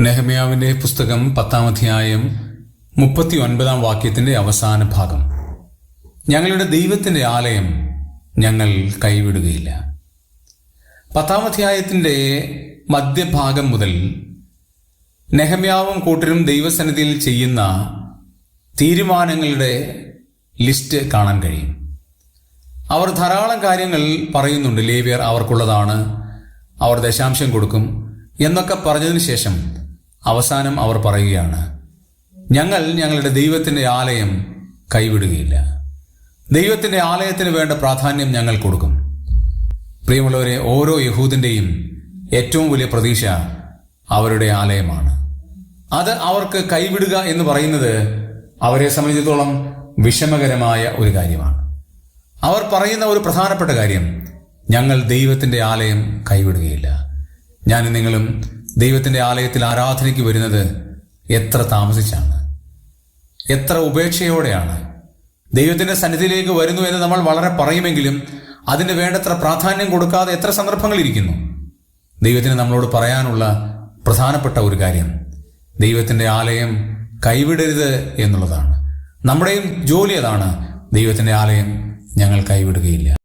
നെഹമ്യാവിന്റെ പുസ്തകം പത്താം അധ്യായം മുപ്പത്തി ഒൻപതാം വാക്യത്തിന്റെ അവസാന ഭാഗം. ഞങ്ങളുടെ ദൈവത്തിന്റെ ആലയം ഞങ്ങൾ കൈവിടുകയില്ല. പത്താം അധ്യായത്തിന്റെ മധ്യഭാഗം മുതൽ നെഹമ്യാവും കൂട്ടരും ദൈവസന്നിധിയിൽ ചെയ്യുന്ന തീരുമാനങ്ങളുടെ ലിസ്റ്റ് കാണാൻ കഴിയും. അവർ ധാരാളം കാര്യങ്ങൾ പറയുന്നുണ്ട്. ലേവിയർ അവർക്കുള്ളതാണ്. അവർ ദശാംശം കൊടുക്കും എന്നൊക്കെ പറഞ്ഞതിന് ശേഷം അവസാനം അവർ പറയുകയാണ് ഞങ്ങൾ ഞങ്ങളുടെ ദൈവത്തിന്റെ ആലയം കൈവിടുകയില്ല. ദൈവത്തിന്റെ ആലയത്തിന് വേണ്ട പ്രാധാന്യം ഞങ്ങൾ കൊടുക്കും. പ്രിയമുള്ളവരെ ഓരോ യഹൂദിന്റെയും ഏറ്റവും വലിയ പ്രതീക്ഷ അവരുടെ ആലയമാണ്. അത് അവർക്ക് കൈവിടുക എന്ന് പറയുന്നത് അവരെ സംബന്ധിച്ചിടത്തോളം വിഷമകരമായ ഒരു കാര്യമാണ്. അവർ പറയുന്ന ഒരു പ്രധാനപ്പെട്ട കാര്യം ഞങ്ങൾ ദൈവത്തിന്റെ ആലയം കൈവിടുകയില്ല. ഞാൻ നിങ്ങളും ദൈവത്തിന്റെ ആലയത്തിൽ ആരാധനയ്ക്ക് വരുന്നത് എത്ര താമസിച്ചാണ്? എത്ര ഉപേക്ഷയോടെയാണ്? ദൈവത്തിന്റെ സന്നിധിയിലേക്ക് വരുന്നു എന്ന് നമ്മൾ വളരെ പറയുമെങ്കിലും അതിന് വേണ്ടത്ര പ്രാധാന്യം കൊടുക്കാതെ എത്ര സന്ദർഭങ്ങളിരിക്കുന്നു ദൈവത്തിന് നമ്മളോട് പറയാനുള്ള പ്രധാനപ്പെട്ട ഒരു കാര്യം ദൈവത്തിന്റെ ആലയം കൈവിടരുത് എന്നുള്ളതാണ്. നമ്മുടെയും ജോലി അതാണ് ദൈവത്തിന്റെ ആലയം ഞങ്ങൾ കൈവിടുകയില്ല.